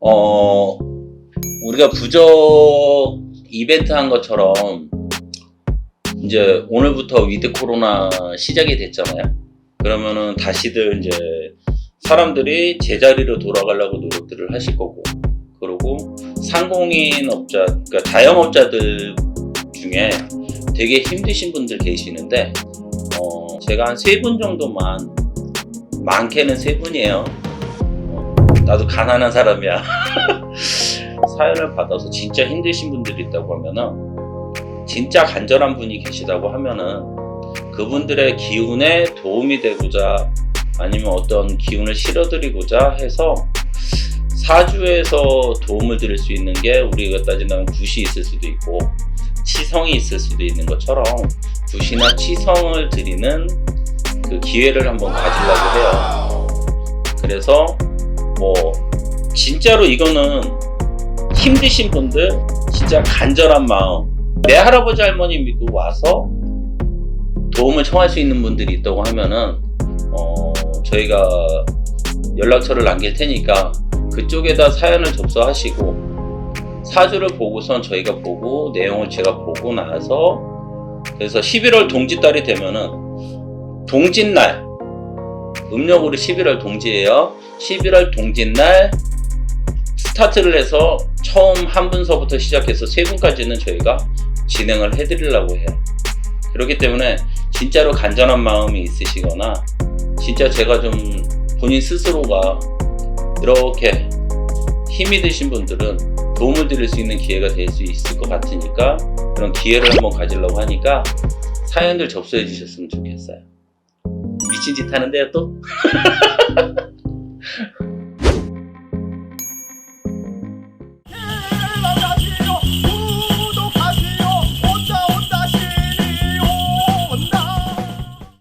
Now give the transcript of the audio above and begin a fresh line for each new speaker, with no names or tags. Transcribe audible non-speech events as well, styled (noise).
어, 우리가 부적 이벤트 한 것처럼 이제 오늘부터 위드 코로나 시작이 됐잖아요. 그러면은 다시들 이제 사람들이 제자리로 돌아가려고 노력들을 하실 거고, 그리고 상공인 업자, 그러니까 자영업자들 중에 되게 힘드신 분들 계시는데, 어, 제가 한 세 분 정도만, 많게는 세 분이에요. 어, 나도 가난한 사람이야. (laughs) 사연을 받아서 진짜 힘드신 분들이 있다고 하면은, 진짜 간절한 분이 계시다고 하면은, 그분들의 기운에 도움이 되고자 아니면 어떤 기운을 실어드리고자 해서 사주에서 도움을 드릴 수 있는 게 우리가 따진다면 굿이 있을 수도 있고 치성이 있을 수도 있는 것처럼 굿이나 치성을 드리는 그 기회를 한번 가지려고 해요. 그래서 뭐 진짜로 이거는 힘드신 분들 진짜 간절한 마음. 내 할아버지 할머니 믿고 와서 도움을 청할 수 있는 분들이 있다고 하면은 어, 저희가 연락처를 남길 테니까 그쪽에다 사연을 접수하시고 사주를 보고선 저희가 보고 내용을 제가 보고 나서 그래서 11월 동지달이 되면은 동짓날 음력으로 11월 동지예요. 11월 동짓날 스타트를 해서 처음 한 분서부터 시작해서 세 분까지는 저희가 진행을 해드리려고 해요. 그렇기 때문에 진짜로 간절한 마음이 있으시거나 진짜 제가 좀 본인 스스로가 이렇게 힘이 드신 분들은 도움을 드릴 수 있는 기회가 될 수 있을 것 같으니까 그런 기회를 한번 가지려고 하니까 사연들 접수해 주셨으면 좋겠어요. 미친 짓 하는데요 또? (laughs)